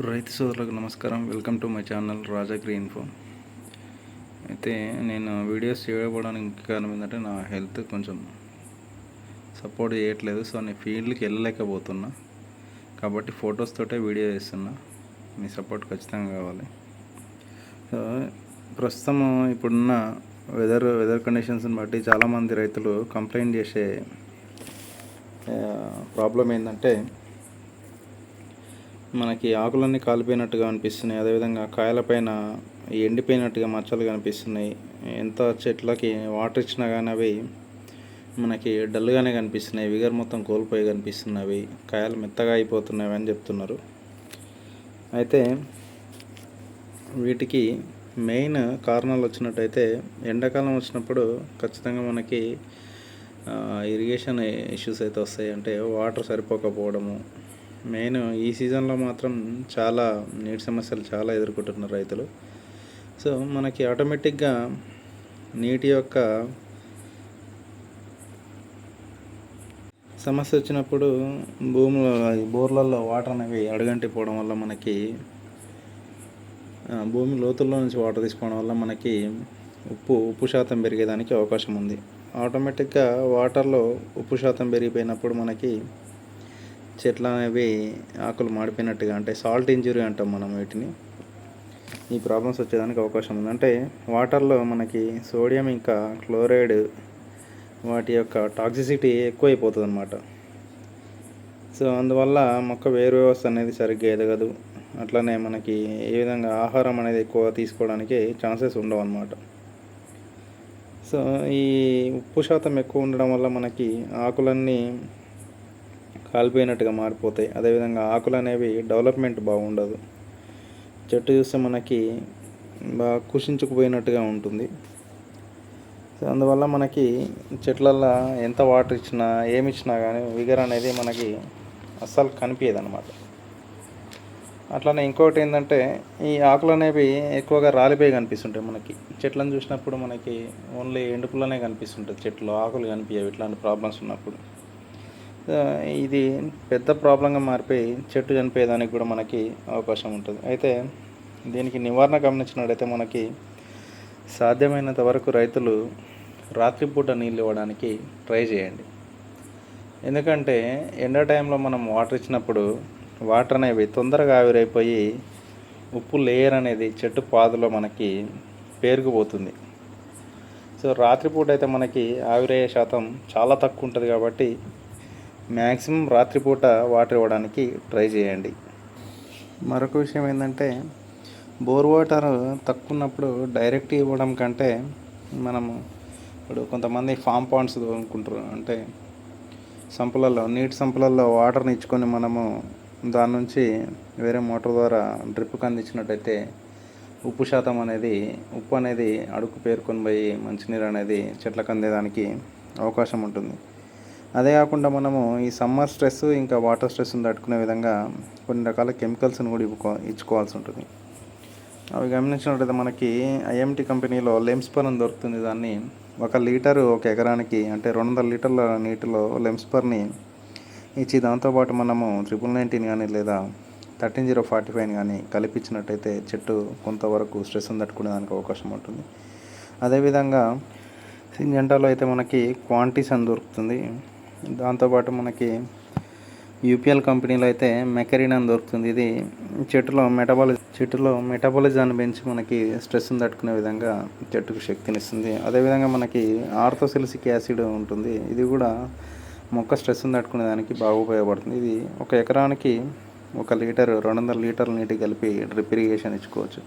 రైతు సోదరులకు నమస్కారం. Welcome to my channel Raja green phone అయితే నేను వీడియోస్ చేయకపోవడానికి కారణం ఏంటంటే నా హెల్త్ కొంచెం సపోర్ట్ చేయట్లేదు. సో నేను ఫీల్డ్కి వెళ్ళలేకపోతున్నా. కాబట్టి ఫొటోస్ తోటే వీడియో చేస్తున్నా. మీ సపోర్ట్ ఖచ్చితంగా కావాలి. సో ప్రస్తుతం ఇప్పుడున్న వెదర్ వెదర్ కండిషన్స్ని బట్టి చాలామంది రైతులు కంప్లైంట్ చేసే ప్రాబ్లం ఏంటంటే మనకి ఆకులన్నీ కాలిపోయినట్టుగా అనిపిస్తున్నాయి. అదేవిధంగా కాయలపైన ఎండిపోయినట్టుగా మచ్చలు కనిపిస్తున్నాయి. ఎంత చెట్లకి వాటర్ ఇచ్చినా కానీ అవి మనకి డల్గానే కనిపిస్తున్నాయి. విగర్ మొత్తం కోల్పోయి కనిపిస్తున్నవి. కాయలు మెత్తగా అయిపోతున్నాయి అని చెప్తున్నారు. అయితే వీటికి మెయిన్ కారణాలు వచ్చినట్టయితే ఎండాకాలం వచ్చినప్పుడు ఖచ్చితంగా మనకి ఇరిగేషన్ ఇష్యూస్ అయితే వస్తాయి. అంటే వాటర్ సరిపోకపోవడము మెయిన్ ఈ సీజన్లో మాత్రం చాలా నీటి సమస్యలు చాలా ఎదుర్కొంటున్నారు రైతులు. సో మనకి ఆటోమేటిక్గా నీటి యొక్క సమస్య వచ్చినప్పుడు భూములు బోర్లలో వాటర్ అనేవి అడుగంటిపోవడం వల్ల మనకి భూమి లోతుల్లో నుంచి వాటర్ తీసుకోవడం వల్ల మనకి ఉప్పు ఉప్పు శాతం పెరిగేదానికి అవకాశం ఉంది. ఆటోమేటిక్గా వాటర్లో ఉప్పు శాతం పెరిగిపోయినప్పుడు మనకి చెట్లు అనేవి ఆకులు మాడిపోయినట్టుగా అంటే సాల్ట్ ఇంజురీ అంటాం మనం వీటిని. ఈ ప్రాబ్లమ్స్ వచ్చేదానికి అవకాశం ఉంది. అంటే వాటర్లో మనకి సోడియం ఇంకా క్లోరైడ్ వాటి యొక్క టాక్సిసిటీ ఎక్కువైపోతుంది అనమాట సో అందువల్ల మొక్క వేరు వ్యవస్థ అనేది సరిగ్గా ఎదగదు. అట్లనే మనకి ఏ విధంగా ఆహారం అనేది ఎక్కువ తీసుకోవడానికి ఛాన్సెస్ ఉండవు అనమాట సో ఈ ఉప్పు శాతం ఎక్కువ ఉండడం వల్ల మనకి ఆకులన్నీ కాలిపోయినట్టుగా మారిపోతాయి. అదేవిధంగా ఆకులు అనేవి డెవలప్మెంట్ బాగుండదు. చెట్టు చూస్తే మనకి బాగా కుషించుకుపోయినట్టుగా ఉంటుంది. సో అందువల్ల మనకి చెట్లల్లో ఎంత వాటర్ ఇచ్చినా ఏమి ఇచ్చినా కానీ విగర్ అనేది మనకి అస్సలు కనిపించదు అనమాట అట్లనే ఇంకొకటి ఏంటంటే ఈ ఆకులు అనేవి ఎక్కువగా రాలిపోయి కనిపిస్తుంటాయి మనకి. చెట్లను చూసినప్పుడు మనకి ఓన్లీ ఎండుపులనే కనిపిస్తుంటుంది. చెట్లు ఆకులు కనిపించవు ఇట్లాంటి ప్రాబ్లమ్స్ ఉన్నప్పుడు. ఇది పెద్ద ప్రాబ్లంగా మారిపోయి చెట్టు చనిపోయేదానికి కూడా మనకి అవకాశం ఉంటుంది. అయితే దీనికి నివారణ గమనించినట్టయితే మనకి సాధ్యమైనంత వరకు రైతులు రాత్రిపూట నీళ్ళు ఇవ్వడానికి ట్రై చేయండి. ఎందుకంటే ఎండ టైంలో మనం వాటర్ ఇచ్చినప్పుడు వాటర్ అనేవి తొందరగా ఆవిరైపోయి ఉప్పు లేయర్ అనేది చెట్టు పాదులో మనకి పేరుకుపోతుంది. సో రాత్రిపూట అయితే మనకి ఆవిరయ్యే శాతం చాలా తక్కువ ఉంటుంది కాబట్టి మ్యాక్సిమం రాత్రిపూట వాటర్ ఇవ్వడానికి ట్రై చేయండి. మరొక విషయం ఏంటంటే బోర్ వాటర్ తక్కువ ఉన్నప్పుడు డైరెక్ట్ ఇవ్వడం కంటే మనము ఇప్పుడు కొంతమంది ఫామ్ పాండ్స్ అనుకుంటారు అంటే సంపులలో నీటి సంపులలో వాటర్ని ఇచ్చుకొని మనము దాని నుంచి వేరే మోటార్ ద్వారా డ్రిప్కి అందించినట్టయితే ఉప్పు శాతం అనేది ఉప్పు అనేది అడుగు పేరుకొని పోయి మంచినీరు అనేది చెట్లకు అందేదానికి అవకాశం ఉంటుంది. అదే కాకుండా మనము ఈ సమ్మర్ స్ట్రెస్ ఇంకా వాటర్ స్ట్రెస్ని తట్టుకునే విధంగా కొన్ని రకాల కెమికల్స్ని కూడా ఇవ్వుకో ఇచ్చుకోవాల్సి ఉంటుంది. అవి గమనించినట్లయితే మనకి ఐఎంటీ కంపెనీలో లెమ్స్పర్ అని దొరుకుతుంది. దాన్ని ఒక లీటరు ఒక ఎకరానికి అంటే రెండు వందల లీటర్ల నీటిలో లెమ్స్పర్ని ఇచ్చి దాంతోపాటు మనము ట్రిపుల్ నైన్టీన్ కానీ లేదా థర్టీన్ జీరో ఫార్టీ ఫైవ్ కానీ కలిపించినట్టయితే చెట్టు కొంతవరకు స్ట్రెస్ని తట్టుకునేదానికి అవకాశం ఉంటుంది. అదేవిధంగా సింజంటాలో అయితే మనకి క్వాంటిస్ అని దొరుకుతుంది. దాంతోపాటు మనకి యూపీఎల్ కంపెనీలో అయితే మెకరీన్ అని దొరుకుతుంది. ఇది చెట్టులో మెటబాలి చెట్టులో మెటబాలిజాన్ని పెంచి మనకి స్ట్రెస్ని తట్టుకునే విధంగా చెట్టుకు శక్తినిస్తుంది అదేవిధంగా మనకి ఆర్థోసిలిసిక్ యాసిడ్ ఉంటుంది. ఇది కూడా మొక్క స్ట్రెస్ని తట్టుకునే దానికి బాగా ఉపయోగపడుతుంది. ఇది ఒక ఎకరానికి ఒక లీటర్ రెండు వందల లీటర్ల నీటి కలిపి డ్రిప్ ఇరిగేషన్ ఇచ్చుకోవచ్చు.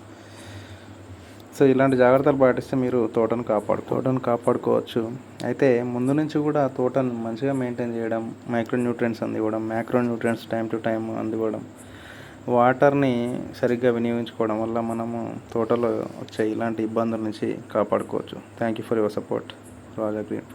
సో ఇలాంటి జాగ్రత్తలు పాటిస్తే మీరు తోటను కాపాడు తోటను కాపాడుకోవచ్చు. అయితే ముందు నుంచి కూడా తోటను మంచిగా మెయింటైన్ చేయడం micro nutrients అందివ్వడం micro nutrients time to time అందివ్వడం వాటర్ని సరిగ్గా వినియోగించుకోవడం వల్ల మనము తోటలో వచ్చే ఇలాంటి ఇబ్బందుల నుంచి కాపాడుకోవచ్చు. Thank you for your support Raja green